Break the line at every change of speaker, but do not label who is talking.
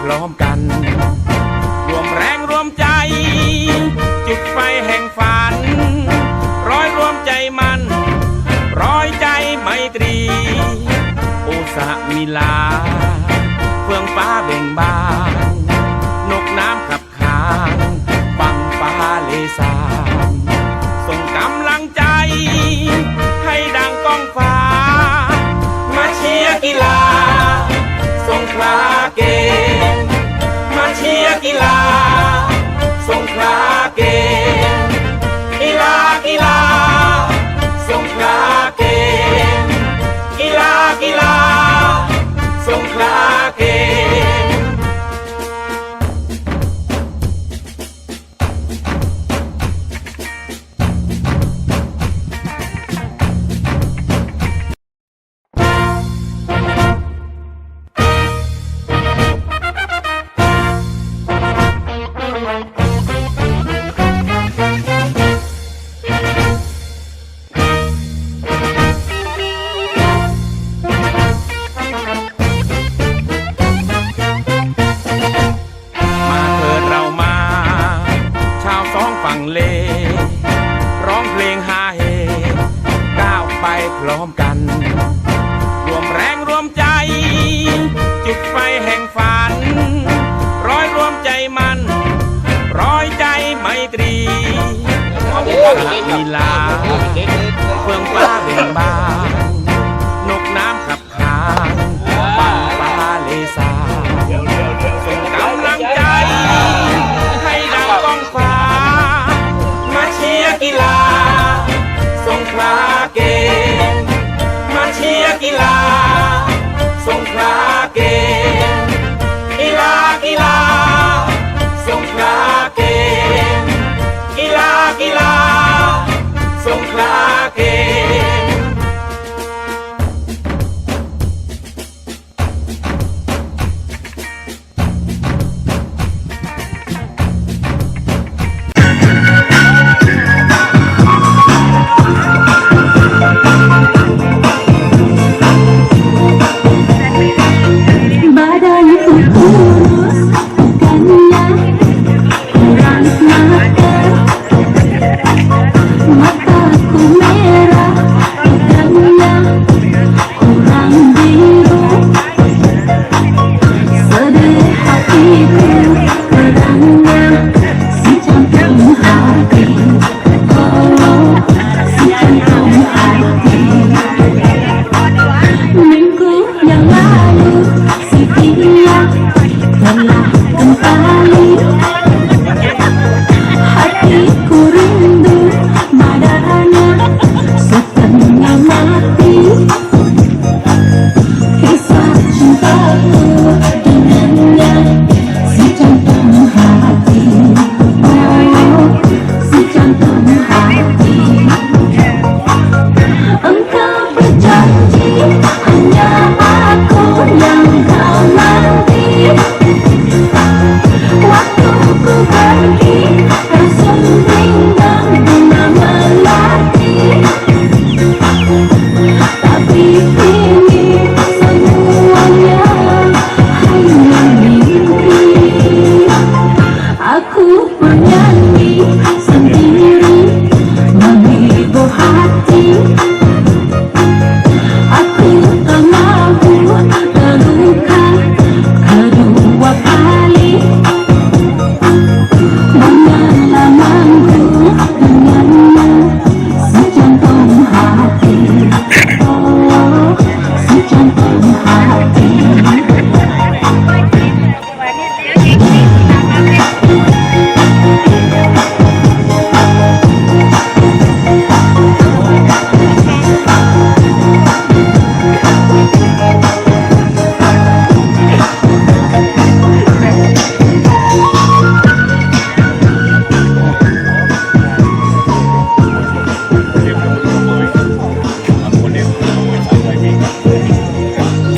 พร้อมกัน รวมแรงรวมใจ จุดไฟแห่งฝัน ร้อยรวมใจมัน ร้อยใจไมตรี อุสามิลา เฟื่องฟ้าเบ่งบาน นกน้ำขับขานฟังฟ้าเลสาส่งกำลังใจ ให้ดังก้องฟ้า มาเชียร์กีฬา São Claque. ลีลาเฟื่องฟ้าเบ่งบา
น You.